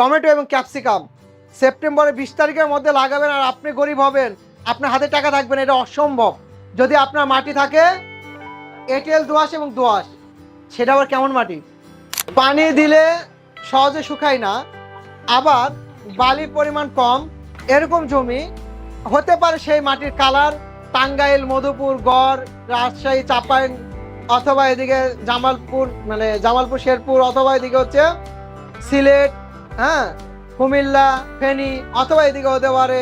Tomato এবং capsicum. সেপ্টেম্বরের বিশ তারিখের মধ্যে লাগাবেন আর আপনি গরিব হবেন। আপনার হাতে টাকা থাকবে না, এটা অসম্ভব। যদি আপনার মাটি থাকে, এঁটেল, দোআঁশ এবং দোআঁশ, সেটা আবার কেমন মাটি? পানি দিলে সহজে শুকায় না। আবার বালির পরিমাণ কম। এরকম জমি হতে পারে সেই মাটির কালার টাঙ্গাইল, মধুপুর, গড়, রাজশাহী, চাপাইন অথবা এদিকে জামালপুর মানে জামালপুর, শেরপুর অথবা এদিকে হচ্ছে সিলেট হ্যাঁ? কুমিল্লা, ফেনী, অথবা এদিকে হতে পারে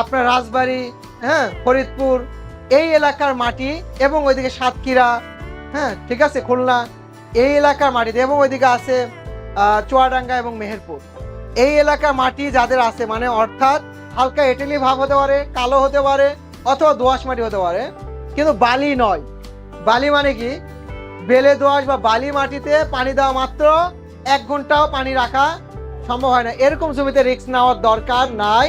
আপনার রাজবাড়ি হ্যাঁ ফরিদপুর, এই এলাকার মাটি এবং ওইদিকে সাতক্ষীরা হ্যাঁ ঠিক আছে, খুলনা, এই এলাকার মাটিতে এবং ওইদিকে আছে চুয়াডাঙ্গা এবং মেহেরপুর। এই এলাকার মাটি যাদের আছে মানে অর্থাৎ হালকা এটেলি ভাব হতে পারে, কালো হতে পারে, অথবা দোআঁশ মাটি হতে পারে, কিন্তু বালি নয়। বালি মানে কি? বেলে দোআঁশ বা বালি মাটিতে পানি দেওয়া মাত্র এক ঘন্টাও পানি রাখা সম্ভব হয় না। এরকম জমিতে রিস্ক নেওয়ার দরকার নাই।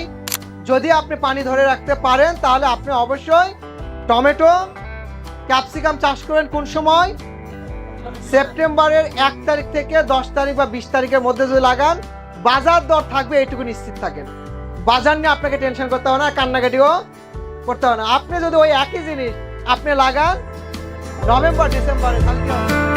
যদি আপনি পানি ধরে রাখতে পারেন, তাহলে আপনি অবশ্যই টমেটো, ক্যাপসিকাম চাষ করেন কোন সময়? সেপ্টেম্বরের এক তারিখ থেকে দশ তারিখ বা বিশ তারিখের মধ্যে যদি লাগান, বাজার দর থাকবে এইটুকু নিশ্চিত থাকেন। বাজার নিয়ে আপনাকে টেনশন করতে হবে না, কান্নাকাটিও করতে হবে না। আপনি যদি ওই একই জিনিস আপনি লাগান, নভেম্বর, ডিসেম্বরে, তাহলে?